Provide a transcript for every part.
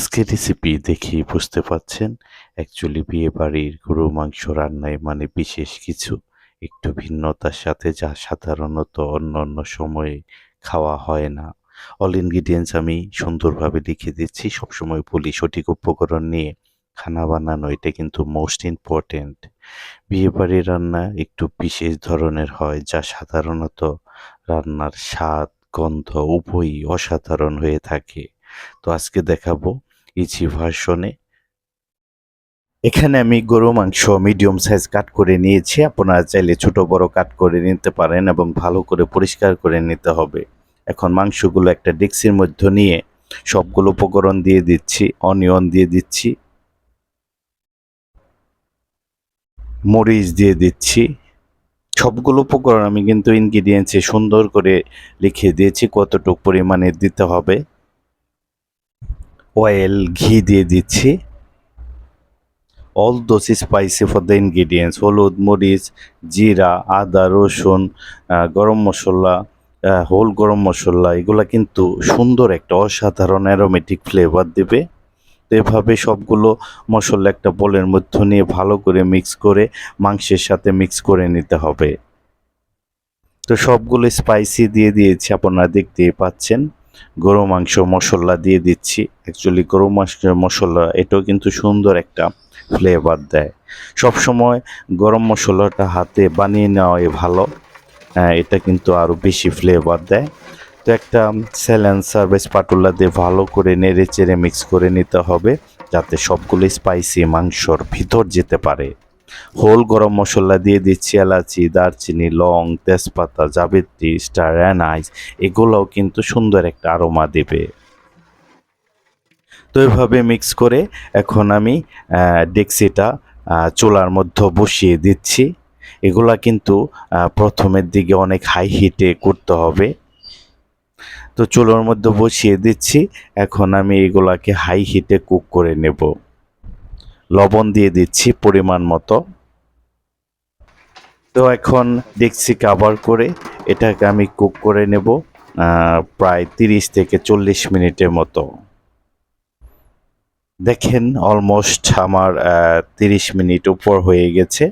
আজকের রেসিপি দেখেই বুঝতে পাচ্ছেন অ্যাকচুয়ালি বিয়ে বাড়ির গরু মাংস রান্নায় মানে বিশেষ কিছু। একটু ভিন্নতার সাথে যা সাধারণত অন্য অন্য সময়ে খাওয়া হয় না। অল ইনগ্রিডিয়েন্টস আমি সুন্দরভাবে লিখে দিচ্ছি। সবসময় বলি সঠিক উপকরণ নিয়ে। খানা বানানো, এটা কিন্তু মোস্ট ইম্পর্টেন্ট বিয়ে বাড়ির রান্না একটু বিশেষ ধরনের হয়, যা সাধারণত রান্নার স্বাদ, গন্ধ উভয়ই অসাধারণ হয়ে থাকে। তো আজকে দেখাবো ইজি ভার্সনে। এখানে আমি গরু, মাংস মিডিয়াম সাইজ কাট করে নিয়েছি। আপনারা চাইলে ছোট, বড় কাট করে নিতে পারেন এবং ভালো করে পরিষ্কার করে নিতে হবে। এখন মাংসগুলো একটা ডেক্সির মধ্যে নিয়ে সবগুলো উপকরণ দিয়ে দিচ্ছি অনিয়ন দিয়ে দিচ্ছি, মরিচ দিয়ে দিচ্ছি। সবগুলো উপকরণ আমি কিন্তু ইনগ্রিডিয়েন্টসে সুন্দর করে লিখে দিয়েছি, কতটুকু পরিমাণে দিতে হবে। অয়েল ঘি দিয়ে দিচ্ছি। All those spicy for the ingredients হলুদ, মরিচ, জিরা, আদা, রসুন গরম মশলা হোল গরম মশলা, এগুলা কিন্তু সুন্দর একটা অসাধারণ অ্যারোমেটিক ফ্লেভার দেবে। তো এভাবে সবগুলো মশলা একটা বোলের মধ্যে নিয়ে ভালো করে মিক্স করে মাংসের সাথে মিক্স করে নিতে হবে। তো সবগুলো স্পাইসি দিয়ে দিয়েছি, আপনারা দেখতেই পাচ্ছেন। গরু মাংস মশলা দিয়ে দিচ্ছি। অ্যাকচুয়ালি গরু মাংস মশলা এটাও কিন্তু সুন্দর একটা ফ্লেভার দেয়। সব সময় গরম মশলাটা হাতে বানিয়ে নেওয়াই ভালো। হ্যাঁ, এটা কিন্তু আরও বেশি ফ্লেভার দেয়। তো একটা স্যালেন্সার বা স্পাটুলা দিয়ে ভালো করে নেড়ে চেড়ে মিক্স করে নিতে হবে যাতে সবগুলো স্পাইসি মাংসর ভিতর যেতে পারে। হোল গরম মশলা দিয়ে দিচ্ছি এলাচি, দারচিনি, লং, তেজপাতা, জাবিত্রি, স্টার অ্যানাইস এগুলোও কিন্তু সুন্দর একটা আরোমা দেবে। তো এভাবে মিক্স করে এখন আমি ডেক্সিটা চুলার মধ্যে বসিয়ে দিচ্ছি। এগুলা কিন্তু প্রথমের দিকে অনেক হাই হিটে করতে হবে। তো চুলার মধ্যে বসিয়ে দিচ্ছি। এখন আমি এগুলাকে হাই হিটে কুক করে নেব। লবণ দিয়ে দিচ্ছি পরিমাণ মতো। তো এখন দেখছি কাভার করে, এটাকে আমি কুক করে নেব প্রায় তিরিশ থেকে চল্লিশ মিনিটের মতো। দেখেন অলমোস্ট আমার তিরিশ মিনিট উপর হয়ে গেছে।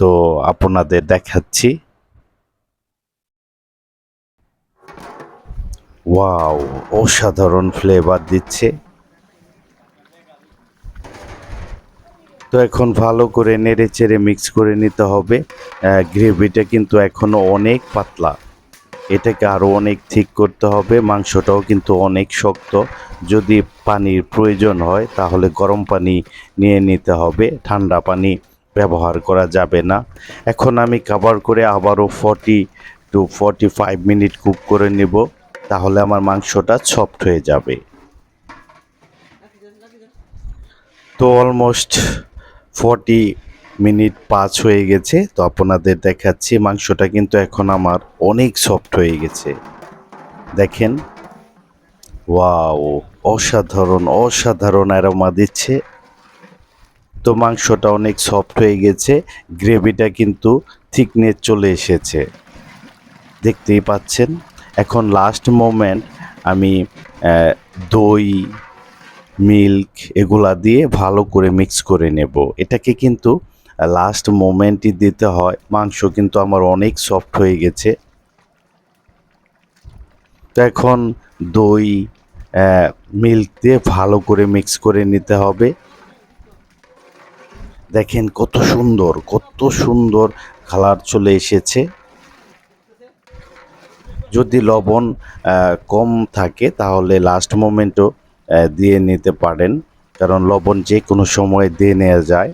তো আপনাদের দেখাচ্ছি। ওয়াও অসাধারণ ফ্লেভার দিচ্ছে। তো এখন ভালো করে নেড়ে চেড়ে মিক্স করে নিতে হবে। গ্রেভিটা কিন্তু এখনও অনেক পাতলা। এটাকে আরও অনেক ঠিক করতে হবে। মাংসটাও কিন্তু অনেক শক্ত। যদি পানির প্রয়োজন হয়, তাহলে গরম পানি নিয়ে নিতে হবে। ঠান্ডা পানি ব্যবহার করা যাবে না। এখন আমি কাভার করে আবারও forty two forty five minute cook করে নেব। তাহলে আমার মাংসটা সফট হয়ে যাবে। তো অলমোস্ট ফর্টি মিনিট পাঁচ হয়ে গেছে। তো আপনাদের দেখাচ্ছি, মাংসটা কিন্তু এখন আমার অনেক সফট হয়ে গেছে। দেখেন। ওয়াও অসাধারণ অসাধারণ অ্যারোমা দিচ্ছে। তো মাংসটা অনেক সফট হয়ে গেছে। গ্রেভিটা কিন্তু থিকনেস চলে এসেছে। দেখতেই পাচ্ছেন। এখন লাস্ট মোমেন্ট আমি দই মিল্ক এগুলা দিয়ে ভালো করে মিক্স করে নেব। এটাকে কিন্তু লাস্ট মোমেন্টই দিতে হয়। মাংস কিন্তু আমার অনেক সফট হয়ে গেছে। তো এখন দই মিল্ক দিয়ে ভালো করে মিক্স করে নিতে হবে। দেখেন কত সুন্দর কত সুন্দর কালার চলে এসেছে। যদি লবণ কম থাকে তাহলে লাস্ট মোমেন্টও দিয়ে নিতে পারেন। কারণ লবণ যে কোনো সময় দিয়ে নেওয়া যায়।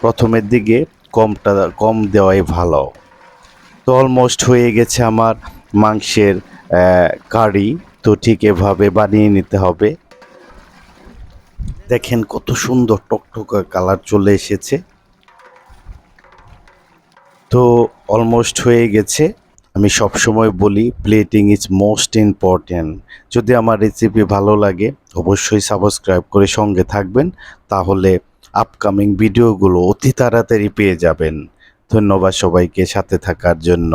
প্রথমের দিকে কমটা, কম দেওয়াই ভালো। তো অলমোস্ট হয়ে গেছে আমার মাংসের কারি। তো ঠিক এভাবে বানিয়ে নিতে হবে। দেখেন কত সুন্দর টকটকা কালার চলে এসেছে। তো অলমোস্ট হয়ে গেছে। আমি সবসময় বলি প্লেটিং ইজ মোস্ট ইম্পর্ট্যান্ট যদি আমার রেসিপি ভালো লাগে অবশ্যই সাবস্ক্রাইব করে সঙ্গে থাকবেন, তাহলে আপকামিং ভিডিওগুলো অতি তাড়াতাড়ি পেয়ে যাবেন। ধন্যবাদ সবাইকে সাথে থাকার জন্য।